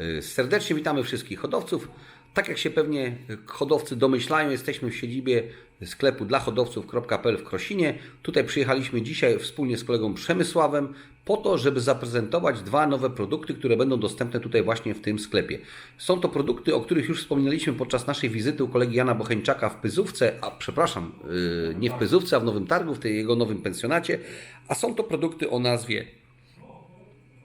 Y, Serdecznie witamy wszystkich hodowców. Tak jak się pewnie hodowcy domyślają, jesteśmy w siedzibie sklepu dla hodowców.pl w Krosinie. Tutaj przyjechaliśmy dzisiaj wspólnie z kolegą Przemysławem po to, żeby zaprezentować dwa nowe produkty, które będą dostępne tutaj właśnie w tym sklepie. Są to produkty, o których już wspominaliśmy podczas naszej wizyty u kolegi Jana Bocheńczaka w Pyzówce, a przepraszam, yy, nie w Pyzówce, a w Nowym Targu, w tej jego nowym pensjonacie. A są to produkty o nazwie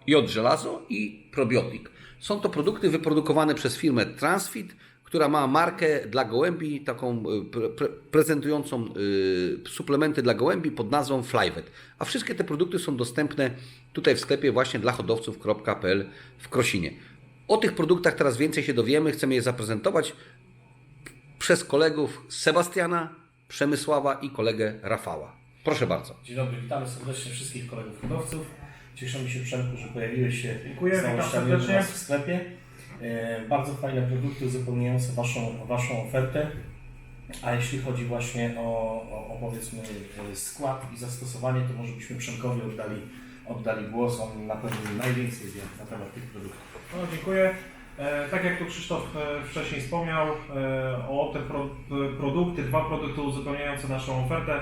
jod żelazo i probiotik. Są to produkty wyprodukowane przez firmę Transfit, która ma markę dla gołębi, taką pre, pre, prezentującą y, suplementy dla gołębi pod nazwą Flyvet. A wszystkie te produkty są dostępne tutaj w sklepie właśnie dla hodowców.pl w Krosinie. O tych produktach teraz więcej się dowiemy, chcemy je zaprezentować przez kolegów Sebastiana, Przemysława i kolegę Rafała. Proszę bardzo. Dzień dobry, witamy serdecznie wszystkich kolegów hodowców. Cieszymy się Przemku, że pojawiłeś się Dziękuję, z u nas w sklepie. E, Bardzo fajne produkty uzupełniające Waszą, waszą ofertę. A jeśli chodzi właśnie o, o, o powiedzmy e, skład i zastosowanie, to może byśmy Przemkowi oddali, oddali głos. On na pewno najwięcej wie na temat tych produktów. No, dziękuję. E, tak jak tu Krzysztof wcześniej wspomniał, o te pro, produkty, dwa produkty uzupełniające naszą ofertę.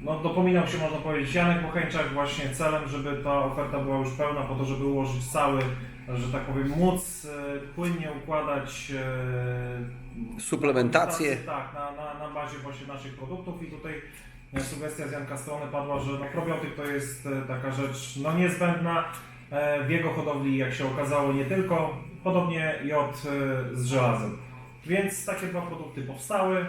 No, dopominał się, można powiedzieć, Janek Bocheńczak właśnie celem, żeby ta oferta była już pełna, po to, żeby ułożyć cały, że tak powiem, móc e, płynnie układać e, Suplementację. Tak, na, na, na bazie właśnie naszych produktów i tutaj e, sugestia z Janka strony padła, że no, probiotyk to jest taka rzecz no, niezbędna w jego hodowli, jak się okazało, nie tylko, podobnie jod z żelazem. Więc takie dwa produkty powstały.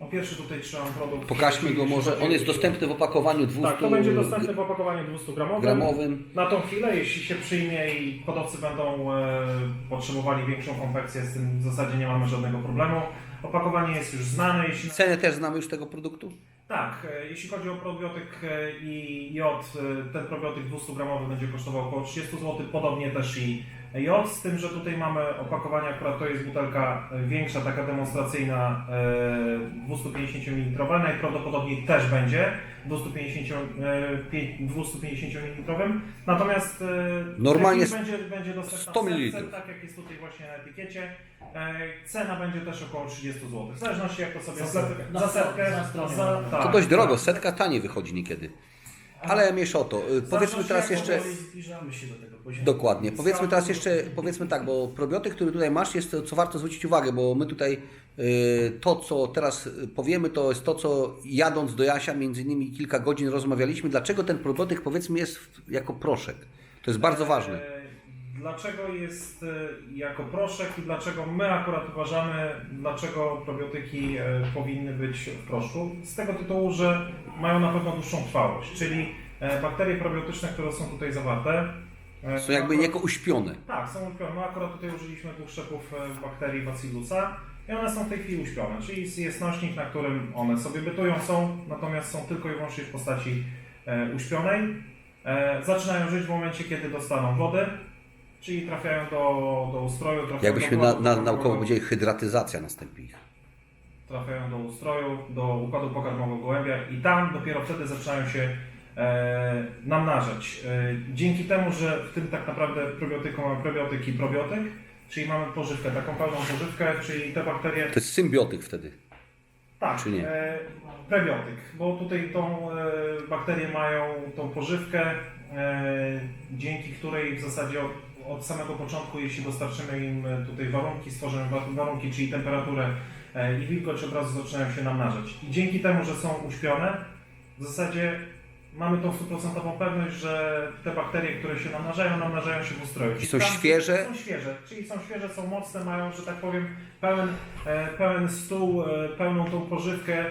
No, pierwszy tutaj trzymam produkt. Pokażmy go może. On jest dostępny w opakowaniu 200 Tak, to będzie dostępny w opakowaniu 200 gramowym. gramowym. Na tą chwilę, jeśli się przyjmie i hodowcy będą e, potrzebowali większą konfekcję, z tym w zasadzie nie mamy żadnego problemu. Opakowanie jest już znane. Jeśli... Cenę też znamy już tego produktu? Tak, e, jeśli chodzi o probiotyk e, i jod, e, ten probiotyk 200 gramowy będzie kosztował około 30 zł, podobnie też i jod, z tym, że tutaj mamy opakowanie, akurat to jest butelka większa, taka demonstracyjna, e, 250 ml, najprawdopodobniej też będzie 250, e, pie- 250 ml, natomiast e, Normalnie będzie, będzie dostępna 100 w setce, ml. tak jak jest tutaj właśnie na etykiecie. E, Cena będzie też około 30 zł, w zależności jak to sobie... Za setkę. Za setkę, Na stronie. za, tak, To dość drogo, tak. setka taniej wychodzi niekiedy. Ale mniejsza o to. Y, Powiedzmy teraz jeszcze. Zbliżamy się do tego poziomu. Dokładnie. Powiedzmy teraz jeszcze, powiedzmy tak, bo probiotyk, który tutaj masz, jest to, co warto zwrócić uwagę, bo my tutaj y, to, co teraz y, powiemy, to jest to, co jadąc do Jasia, między innymi kilka godzin rozmawialiśmy, dlaczego ten probiotyk, powiedzmy, jest jako proszek. To jest bardzo ważne. Dlaczego jest e, jako proszek i dlaczego my akurat uważamy, dlaczego probiotyki e, powinny być w proszku? Z tego tytułu, że mają na pewno dłuższą trwałość, czyli e, bakterie probiotyczne, które są tutaj zawarte. Są jakby niejako uśpione. Tak, są uśpione. My akurat tutaj użyliśmy dwóch szczepów bakterii Bacillusa i one są w tej chwili uśpione, czyli jest nośnik, na którym one sobie bytują, są, natomiast są tylko i wyłącznie w postaci uśpionej. Zaczynają żyć w momencie, kiedy dostaną wody, czyli trafiają do, do ustroju, trafiają Jakbyśmy do na, na, naukowo powiedzieli, hydratyzacja następuje. ich. trafiają do ustroju, do układu pokarmowego gołębia i tam dopiero wtedy zaczynają się e, namnażać. E, dzięki temu, że w tym tak naprawdę probiotyku mamy probiotyk i probiotyk, czyli mamy pożywkę, taką pełną pożywkę, czyli te bakterie, To jest symbiotyk wtedy. tak, czy nie? E, prebiotyk, bo tutaj tą e, bakterie mają tą pożywkę, e, dzięki której w zasadzie od, od samego początku, jeśli dostarczymy im e, tutaj warunki, stworzymy wa- warunki, czyli temperaturę e, i wilgoć, od razu zaczynają się namnażać. I dzięki temu, że są uśpione, w zasadzie mamy tą stuprocentową pewność, że te bakterie, które się namnażają, namnażają się w ustroju. I są świeże? Są świeże, czyli są świeże, są mocne, mają, że tak powiem, pełen, e, pełen stół, pełną tą pożywkę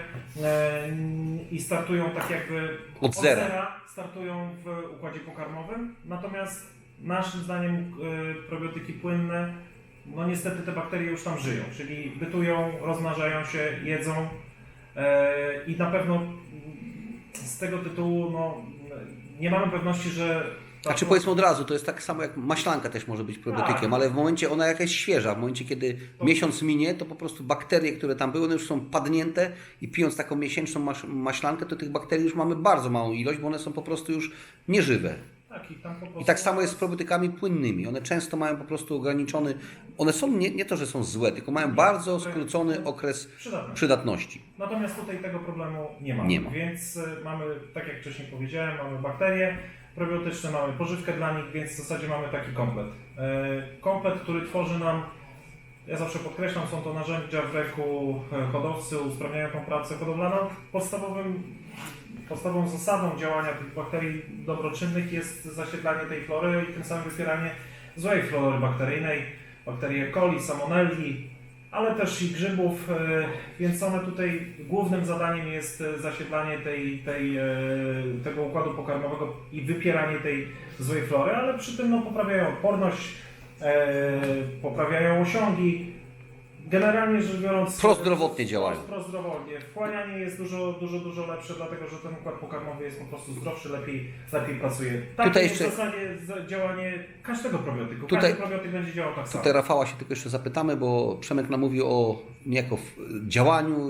i startują tak jakby Od zera. startują w układzie pokarmowym. Natomiast naszym zdaniem e, probiotyki płynne, no niestety te bakterie już tam żyją, czyli bytują, rozmnażają się, jedzą e, i na pewno z tego tytułu no, nie mamy pewności, że ta Znaczy powiedzmy od razu, to jest tak samo jak maślanka też może być probiotykiem, Tak. ale w momencie ona jakaś świeża, w momencie kiedy miesiąc minie, to po prostu bakterie, które tam były, one już są padnięte i pijąc taką miesięczną maś maślankę, to tych bakterii już mamy bardzo małą ilość, bo one są po prostu już nieżywe. Tak, i tak samo jest z probiotykami płynnymi. One często mają po prostu ograniczony, one są nie, nie to, że są złe, tylko mają bardzo skrócony okres Przydatne. przydatności. Natomiast tutaj tego problemu nie ma. Nie ma. Więc y, mamy, tak jak wcześniej powiedziałem, mamy bakterie probiotyczne, mamy pożywkę dla nich, więc w zasadzie mamy taki komplet. Y, Komplet, który tworzy nam, ja zawsze podkreślam, są to narzędzia w ręku hodowcy, usprawniają tą pracę hodowlaną. Podstawowym, podstawową zasadą działania tych bakterii dobroczynnych jest zasiedlanie tej flory i tym samym wypieranie złej flory bakteryjnej, bakterii E. coli, salmonelli, ale też i grzybów, e, więc one tutaj głównym zadaniem jest e, zasiedlanie tej, tej, e, tego układu pokarmowego i wypieranie tej złej flory, ale przy tym no, poprawiają odporność, e, poprawiają osiągi. Generalnie rzecz biorąc... Prozdrowotnie działają. Prozdrowotnie. Wchłanianie jest dużo, dużo, dużo lepsze, dlatego że ten układ pokarmowy jest po prostu zdrowszy, lepiej, lepiej pracuje. Tak Tutaj jest jeszcze- w zasadzie za- działanie każdego probiotyku. Tutaj- Każdy probiotyk będzie działał tak samo. Tutaj Rafała się tylko jeszcze zapytamy, bo Przemek nam mówił o niejako działaniu,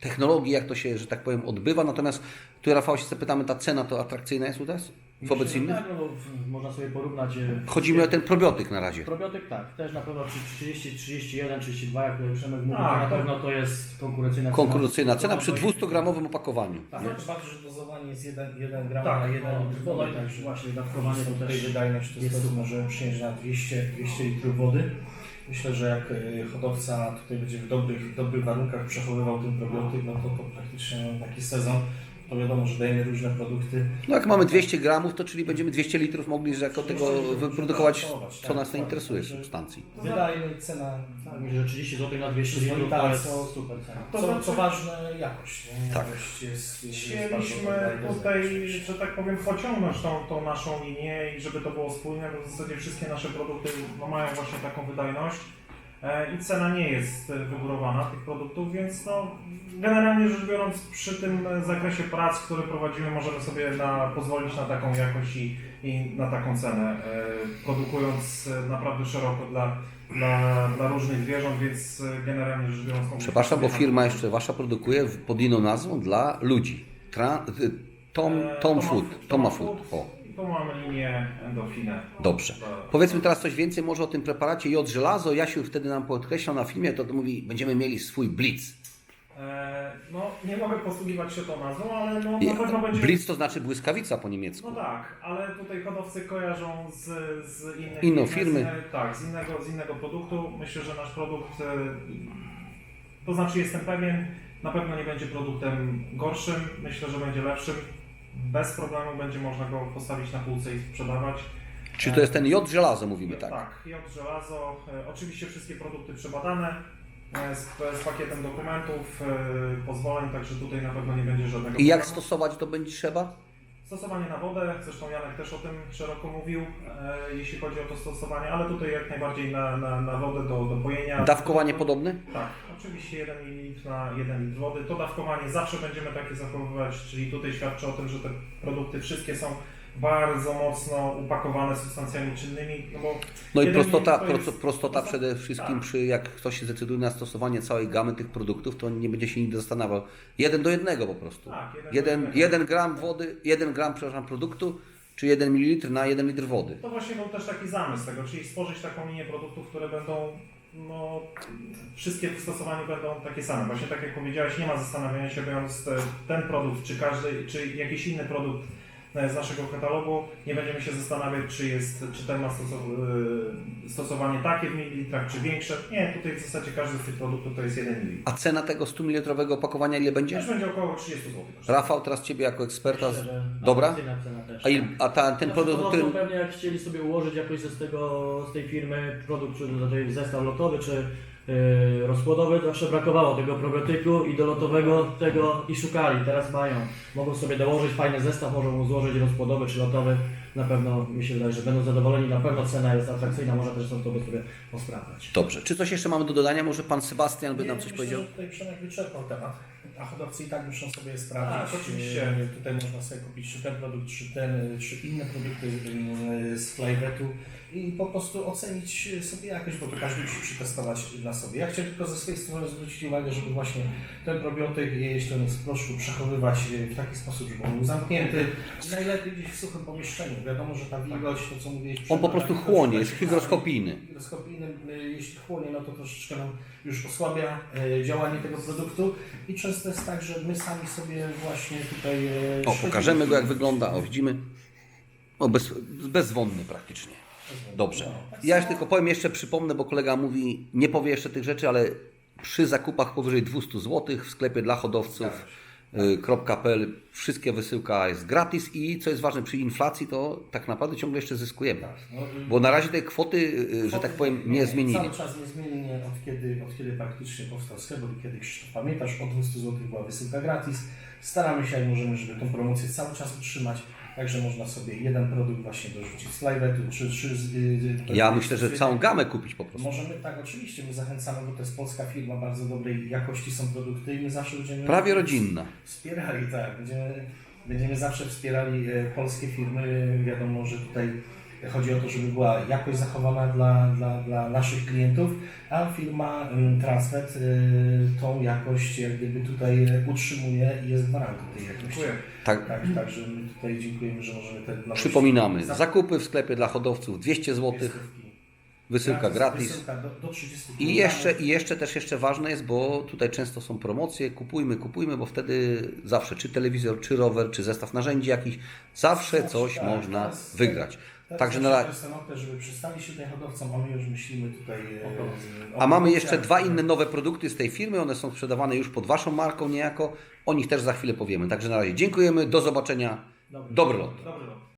technologii, jak to się, że tak powiem, odbywa. Natomiast tu Rafała się zapytamy, ta cena to atrakcyjna jest u nas wobec że innych? Tak, no, można sobie porównać. e, Chodzi mi o ten probiotyk na razie. Probiotyk tak, też na pewno przy 30, 31, 32, jak Przemek mówił, Tak, to na to- pewno to jest konkurencyjna cena. Konkurencyjna cena przy To- 200-gramowym opakowaniu. Tak, No, tym bardziej, że dozowanie jest 1, 1 gram Tak, na 1 no, litr no wody, i także właśnie dawkowanie to też wydajność to jest możemy przyjąć na 200, 200 litrów wody. Myślę, że jak y, hodowca tutaj będzie w dobrych, w dobrych warunkach przechowywał ten probiotyk, no to, to praktycznie no, taki sezon, to wiadomo, że dajemy różne produkty. No jak mamy 200 gramów, to czyli będziemy 200 litrów mogli że jako tego wyprodukować, co nas nie interesuje z substancji. Wydajność, cena, Tak, myślę, że 30 zł na 200 Przyzwoita, litrów to jest co- super cena. To co, znaczy- co ważne, jakość. Nie? Tak. Jakość jest, jest bardzo Chcieliśmy dobra i tutaj, że tak powiem, pociągnąć tą, tą naszą linię i żeby to było spójne, bo w zasadzie wszystkie nasze produkty no, mają właśnie taką wydajność i cena nie jest e, wygórowana tych produktów, więc no, generalnie rzecz biorąc przy tym e, zakresie prac, które prowadzimy, możemy sobie na, pozwolić na taką jakość i, i na taką cenę, e, produkując e, naprawdę szeroko dla, dla, dla różnych zwierząt, więc e, generalnie rzecz biorąc... Przepraszam, bo firma jeszcze wasza produkuje pod inną nazwą dla ludzi. Tra, y, Tom, E, Tom Toma Food. Toma Food. O, tu mamy linię endofinę. dobrze. Powiedzmy teraz coś więcej może o tym preparacie J żelazo. Jasiu wtedy nam podkreślał na filmie, to mówi, będziemy mieli swój blitz. E, no, nie mogę posługiwać się tą nazwą, ale no, na pewno będzie... Blitz to znaczy błyskawica po niemiecku. No tak, ale tutaj hodowcy kojarzą z, z innej Inną firmy, firmy. Z, innej- tak, z innego, z innego produktu. Myślę, że nasz produkt, e, to znaczy jestem pewien, na pewno nie będzie produktem gorszym. Myślę, że będzie lepszym. Bez problemu będzie można go postawić na półce i sprzedawać. Czy to jest ten J żelazo, mówimy tak? Tak, jod, żelazo. E, Oczywiście wszystkie produkty przebadane e, z, z pakietem dokumentów, e, pozwoleń, także tutaj na pewno nie będzie żadnego I jak problemu. stosować to będzie trzeba? Stosowanie na wodę, zresztą Janek też o tym szeroko mówił, e, jeśli chodzi o to stosowanie, ale tutaj jak najbardziej na, na, na wodę do, do pojenia. Dawkowanie podobne? Tak, oczywiście 1 ml na 1 litr wody. To dawkowanie zawsze będziemy takie zachowywać, czyli tutaj świadczy o tym, że te produkty wszystkie są bardzo mocno upakowane substancjami czynnymi, no bo No i prostota, jest- prostota przede wszystkim, Tak. przy jak ktoś się zdecyduje na stosowanie całej gamy tych produktów, to nie będzie się nigdy zastanawiał. Jeden do jednego po prostu. Tak, jeden jeden, jeden gram wody, jeden gram, przepraszam, produktu, czy jeden mililitr na jeden litr wody. To właśnie był też taki zamysł tego, czyli stworzyć taką linię produktów, które będą, no, wszystkie w stosowaniu będą takie same. Właśnie tak jak powiedziałeś, nie ma zastanawiania się, biorąc ten produkt, czy każdy, czy jakiś inny produkt z naszego katalogu, nie będziemy się zastanawiać, czy jest, czy ten ma stosow- e, stosowanie takie w mililitrach, czy większe. Nie, tutaj w zasadzie każdy z tych produktów to jest 1 ml. A cena tego 100 ml opakowania ile będzie? Też będzie około 30 zł. Rafał, teraz Ciebie jako eksperta. Z... Dobra? A, il, a ta, ten Znaczy, produkt, którym... pewnie jak chcieli sobie ułożyć jakoś z, tego, z tej firmy produkt, czy znaczy zestaw lotowy, czy yy, rozkładowy, to zawsze brakowało tego probiotyku i do lotowego tego i szukali. Teraz mają. Mogą sobie dołożyć fajny zestaw, mogą mu złożyć rozkładowy czy lotowy. Na pewno mi się wydaje, że będą zadowoleni. Na pewno cena jest atrakcyjna, można też są to sobie posprawdzać. Dobrze. Czy coś jeszcze mamy do dodania? Może Pan Sebastian by nam coś myślę, powiedział? że tutaj Przemek wyczerpał temat, a hodowcy i tak muszą sobie sprawdzić. Tak, oczywiście. Tutaj można sobie kupić czy ten produkt, czy ten, czy inne produkty e, z Flyvetu i po prostu ocenić sobie jakość, bo to każdy musi przetestować dla sobie. Ja chciałem tylko ze swojej strony zwrócić uwagę, żeby właśnie ten probiotyk, jeśli on jest w proszku, przechowywać w taki sposób, żeby on był zamknięty. Najlepiej gdzieś w suchym pomieszczeniu. Wiadomo, że ta wilgoć, to co mówiłeś... On po prostu chłonie, jest hygroskopijny. Hygroskopijny, y, jeśli chłonie, no to troszeczkę nam już osłabia y, działanie tego produktu i często jest tak, że my sami sobie właśnie tutaj... O, pokażemy go jak wygląda. O, widzimy. O, bez, bezwonny praktycznie. Dobrze. Ja już tylko powiem jeszcze, przypomnę, bo kolega mówi, nie powie jeszcze tych rzeczy, ale przy zakupach powyżej 200 zł w sklepie dla hodowców y, .pl wszystkie wysyłka jest gratis i co jest ważne, przy inflacji to tak naprawdę ciągle jeszcze zyskujemy. Tak, no, Bo na razie tej kwoty, y, że tak powiem, nie zmienili. Cały czas niezmiennie od kiedy, od kiedy praktycznie powstał sklep, bo kiedy Krzysztof pamiętasz, od 200 zł była wysyłka gratis. Staramy się jak możemy, żeby tą promocję cały czas utrzymać. Także można sobie jeden produkt właśnie dorzucić z live'etu, czy, czy z, Ja myślę, że całą gamę kupić po prostu. Możemy, tak, oczywiście, my zachęcamy, bo to jest polska firma, bardzo dobrej jakości są produkty i my zawsze będziemy... Prawie rodzinna. Wspierali, tak. Będziemy, będziemy zawsze wspierali e, polskie firmy. Wiadomo, że tutaj chodzi o to, żeby była jakość zachowana dla, dla, dla naszych klientów, a firma em, Transnet e, tą jakość jak gdyby tutaj utrzymuje i jest gwarantem tej jakości. Tak, Tak, także my tutaj dziękujemy, że możemy te nowości... przypominamy. Za- Zakupy w sklepie dla hodowców 200 zł, wysyłka gratis. Wysyłka do, do 30 I jeszcze, I jeszcze też jeszcze ważne jest, bo tutaj często są promocje, kupujmy, kupujmy, bo wtedy zawsze czy telewizor, czy rower, czy zestaw narzędzi jakiś, zawsze coś Tak, można teraz- wygrać. Tak, Także na, okres, żeby przedstawić się tym hodowcom, a my już myślimy tutaj e, o a mamy jeszcze dwa inne nowe produkty z tej firmy, one są sprzedawane już pod Waszą marką niejako, o nich też za chwilę powiemy. Także na razie dziękujemy, do zobaczenia, dobry lot. Dobry lot.